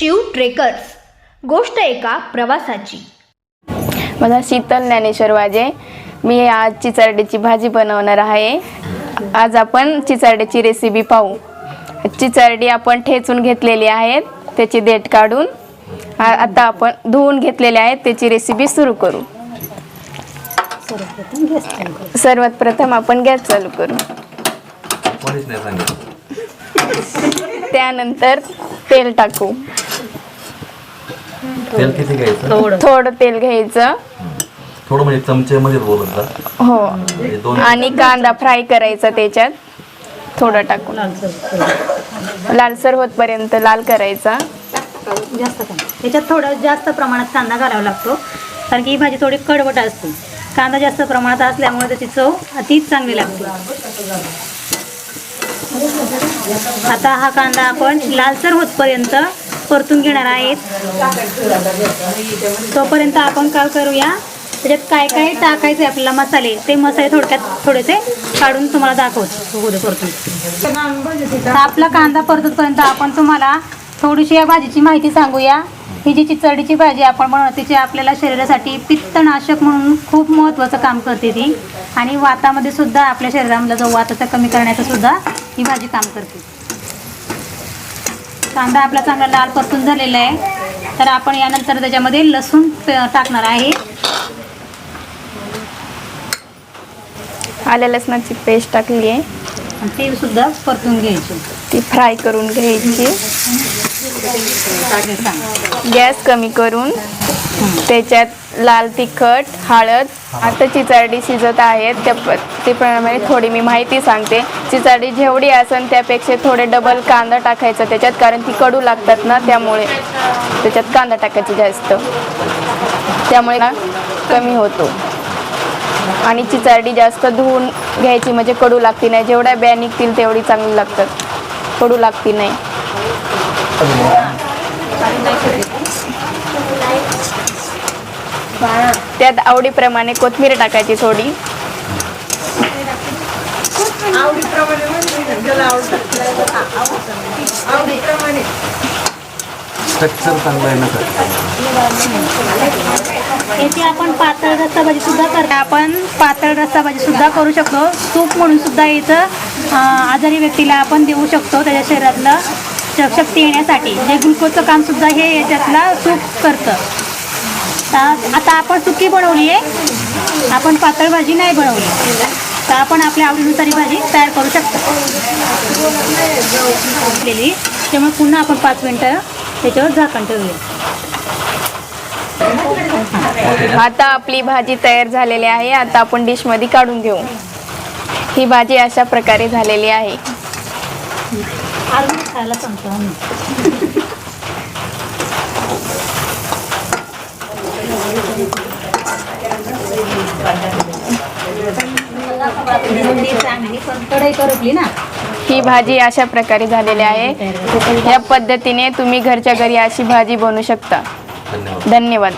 Shiv trekkers. गोष्ट एका प्रवासाची. माझा शीतल ज्ञानेश्वर वाजे. मी आज चिचारड्याची भाजी बनवणार आहे. आज आपण चिचारड्याची रेसिपी पाहू. चिचारडी आपण ठेचून घेतलेली आहेत त्याची देठ काढून. आता आपण धुवून घेतलेले आहेत त्याची रेसिपी सुरू करू. सर्वात प्रथम आपण गॅस चालू करू. त्यानंतर तेल टाकू. तेल किती घ्यायचं? थोडं. तेल घ्यायचं. थोडं म्हणजे चमच्यामध्ये बोलत जा. हो. म्हणजे दोन आणि कांदा फ्राय करायचा त्याच्यात. थोडं टाकून. लालसर होतपर्यंत लाल करायचा. जास्त कांदा त्याच्यात थोडं जास्त प्रमाणात कांदा घालावा लागतो. कारण की ही भाजी थोडी कडवट असते. कांदा जास्त प्रमाणात असल्यामुळे त्याची चव अतिच चांगली लागते. आता हा कांदा आपण लालसर होतपर्यंत परतून घेणार आहेत. तोपर्यंत आपण काय करूया? त्याच्यात काय काय टाकायचे आपल्याला? मसाले. ते मसाले थोडक्यात थोडेसे काढून तुम्हाला दाखवतो. परतून आपला कांदा परतूपर्यंत आपण तुम्हाला थोडीशी या भाजीची माहिती सांगूया. ही जी चिचडीची भाजी आपण बनवतो तिची आपल्याला शरीरासाठी पित्तनाशक म्हणून खूप महत्त्वाचं काम करते ती. आणि वातामध्ये सुद्धा आपल्या शरीरामधला जो वाताचा कमी करण्याचं सुद्धा ही भाजी काम करते. कांदा आपला चांगला लाल परतून झालेला आहे. तर आपण यानंतर त्याच्यामध्ये लसूण टाकणार आहे. आल्या लसणाची पेस्ट टाकली आहे. ते सुद्धा परतून घ्यायचे. ती फ्राय करून घ्यायची. गॅस कमी करून त्याच्यात लाल तिखट हळद आता चिचारडी शिजत आहेत. त्या त्याप्रमाणे थोडी मी माहिती सांगते. चिचारडी जेवढी असेल त्यापेक्षा थोडे डबल कांदा टाकायचा त्याच्यात कारण ती कडू लागतात ना त्यामुळे त्याच्यात कांदा टाकायचा जास्त. त्यामुळे ना कमी होतो. आणि चिचारडी जास्त धुवून घ्यायची म्हणजे कडू लागती नाही. जेवढ्या ब्या निघतील तेवढी चांगली लागतात. कडू लागती नाही. त्यात आवडीप्रमाणे कोथिंबीर टाकायची थोडी. स्ट्रक्चर चांगलं आहे ना सर याची आपण पातळ रस्सा भाजी सुद्धा करतो आपण पातळ रस्सा भाजी सुद्धा करू शकतो. सूप म्हणून सुद्धा याचं आजारी व्यक्तीला आपण देऊ शकतो त्याच्या शरीरातलं शक्ती येण्यासाठी. जे ग्लुकोजचं कामसुद्धा हे याच्यातला सूप करतं. आता आपण सुकी बनवली आहे आपण पातळ भाजी नाही बनवली. तर आपण आपल्या आवडीनुसार ही भाजी तयार करू शकतो. केली त्यामुळे पुन्हा आपण पाच मिनटं त्याच्यावर झाकण ठेवूया. आता आपली भाजी तयार झालेली आहे. आता आपण डिशमध्ये काढून घेऊ. ही भाजी अशा प्रकारे झालेली आहे. खायला ही भाजी अशा प्रकारे झालेली आहे. या पद्धतीने तुम्ही घरच्या घरी अशी भाजी बनवू शकता. धन्यवाद. धन्यवाद.